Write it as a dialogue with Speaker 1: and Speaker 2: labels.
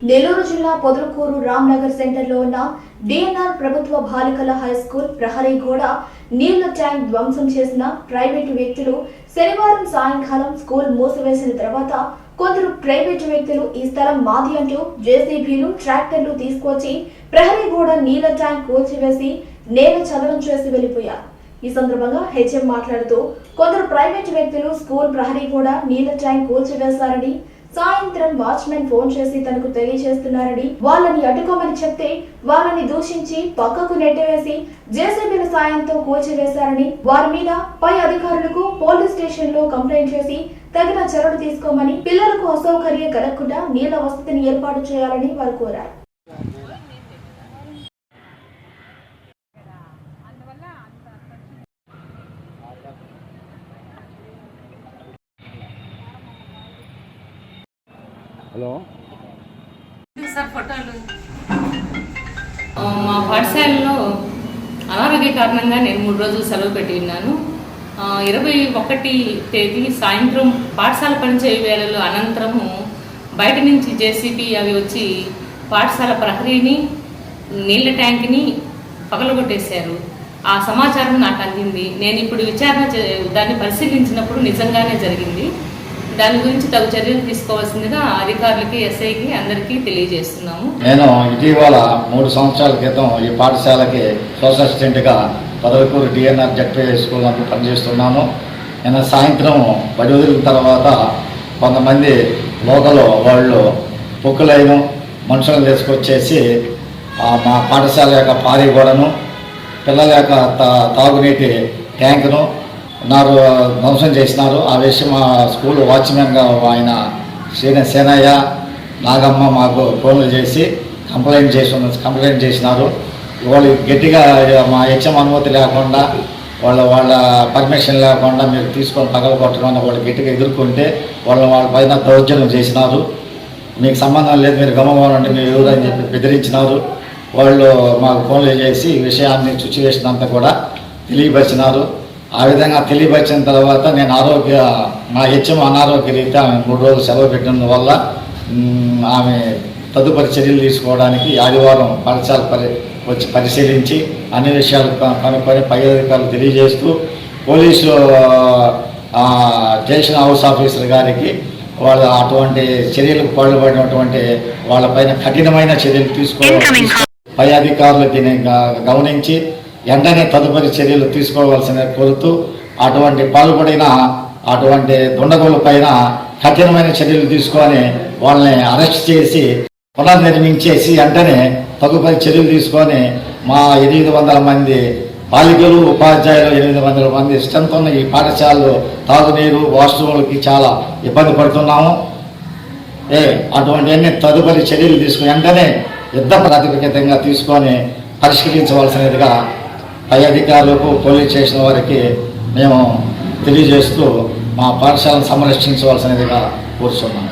Speaker 1: నెల్లూరు జిల్లా పొదలకూరు రామ్నగర్ సెంటర్లో ఉన్న డిఎన్ఆర్ ప్రభుత్వ బాలికల హై స్కూల్ ప్రహరీ గోడ నీళ్ళ ట్యాంక్ ధ్వంసం చేసిన ప్రైవేటు వ్యక్తులు శనివారం సాయంకాలం స్కూల్ మూసివేసిన తర్వాత కొందరు ప్రైవేటు వ్యక్తులు ఈ స్థలం మాది అంటూ జేసీబీలు ట్రాక్టర్లు తీసుకొచ్చి ప్రహరీ గోడ నీళ్ళ ట్యాంక్ కూల్చివేసి నేల చదరం చేసి వెళ్ళిపోయారు ఈ సందర్భంగా హెచ్ఎం మాట్లాడుతూ కొందరు ప్రైవేటు వ్యక్తులు స్కూల్ ప్రహరీ కూడా నీళ్ళ ట్యాంక్ కూల్చివేశారని సాయంత్రం వాచ్మెన్ ఫోన్ చేసి తనకు తెలియజేస్తున్నారని వాళ్ళని అడ్డుకోమని చెప్తే వాళ్ళని దూషించి పక్కకు నెట్టివేసి జేసీబీల సాయంతో కూల్చివేశారని వారి మీద పై అధికారులకు పోలీస్ స్టేషన్లో కంప్లైంట్ చేసి తగిన చర్యలు తీసుకోమని పిల్లలకు అసౌకర్యం కలగకుండా నీళ్ళ వసతిని ఏర్పాటు చేయాలని వారు కోరారు.
Speaker 2: హలో.
Speaker 3: మా పాఠశాలలో అనారోగ్య కారణంగా నేను మూడు రోజులు సెలవు పెట్టి ఉన్నాను. ఇరవై ఒకటి తేదీ సాయంత్రం పాఠశాల పనిచేయ వేళలు అనంతరము బయట నుంచి జేసీబీ అవి వచ్చి పాఠశాల ప్రహరీని నీళ్ళ ట్యాంక్ని పగలగొట్టేశారు. ఆ సమాచారం నాకు అందింది. నేను ఇప్పుడు విచారణ దాన్ని పరిశీలించినప్పుడు నిజంగానే జరిగింది. దాని గురించి తగు చర్యలు తీసుకోవాల్సిందిగా అధికారులకి ఎస్ఐకి అందరికీ తెలియజేస్తున్నాము.
Speaker 2: నేను ఇటీవల మూడు సంవత్సరాల క్రితం ఈ పాఠశాలకి సోషల్ అసిస్టెంట్గా పదవకూరు డిఎన్ఆర్ జడ్పీ స్కూల్ నందు పనిచేస్తున్నాను నిన్న సాయంత్రం పది వదిలిన తర్వాత కొంతమంది లోకల్ వాళ్ళు పొక్కులైన మనుషులను తీసుకొచ్చేసి మా పాఠశాల యొక్క పారి గోడను పిల్లల యొక్క తాగునీటి ట్యాంకును నారు ధ్వంసం చేసినారు. ఆ విషయం మా స్కూల్ వాచ్మెన్గా ఆయన శ్రీన సేనయ్య నాగమ్మ మాకు ఫోన్లు చేసి కంప్లైంట్ చేసి కంప్లైంట్ చేసినారు. వాళ్ళు గట్టిగా మా హెచ్ఎం అనుమతి లేకుండా వాళ్ళ వాళ్ళ పర్మిషన్ లేకుండా మీరు తీసుకొని పగల కొట్టడం వాళ్ళు గట్టిగా ఎదుర్కొంటే వాళ్ళు వాళ్ళ పైన దౌర్జన్యం చేసినారు. మీకు సంబంధం లేదు మీరు గమనంటే మీరు ఎవరు అని చెప్పి బెదిరించినారు. వాళ్ళు మాకు ఫోన్లు చేసి ఈ విషయాన్ని సిచ్యువేషన్ అంతా కూడా తెలియపరిచినారు. ఆ విధంగా తెలియపరిచిన తర్వాత నేను ఆరోగ్య నా హెచ్ఎం అనారోగ్య రీత్యా ఆమె మూడు రోజులు సెలవు పెట్టిన వల్ల ఆమె తదుపరి చర్యలు తీసుకోవడానికి ఆదివారం పాఠశాల పరి వచ్చి పరిశీలించి అన్ని విషయాలు కనుక్కొని పై అధికారులు తెలియజేస్తూ పోలీసు స్టేషన్ హౌస్ ఆఫీసర్ గారికి వాళ్ళ అటువంటి చర్యలకు పాల్పడినటువంటి వాళ్ళపైన కఠినమైన చర్యలు తీసుకోవాలి పై అధికారులు దీన్ని గ- గమనించి వెంటనే తదుపరి చర్యలు తీసుకోవాల్సిన కోరుతూ అటువంటి పాల్పడిన అటువంటి దుండగుల పైన కఠినమైన చర్యలు తీసుకొని వాళ్ళని అరెస్ట్ చేసి పునర్నిర్మించేసి వెంటనే తదుపరి చర్యలు తీసుకొని మా ఎనిమిది వందల మంది బాలికలు ఉపాధ్యాయులు ఎనిమిది వందల మంది స్ట్రెంత్ ఉన్న ఈ పాఠశాలలో తాగునీరు వాష్రూములకి చాలా ఇబ్బంది పడుతున్నాము. ఏ అటువంటివన్నీ తదుపరి చర్యలు తీసుకుని వెంటనే యుద్ధ ప్రాతిపదికంగా తీసుకొని పరిష్కరించవలసినదిగా పై అధికారులకు పోలీస్ స్టేషన్ వారికి మేము తెలియజేస్తూ మా పాఠశాలను సంరక్షించవలసినదిగా కోరుతున్నాం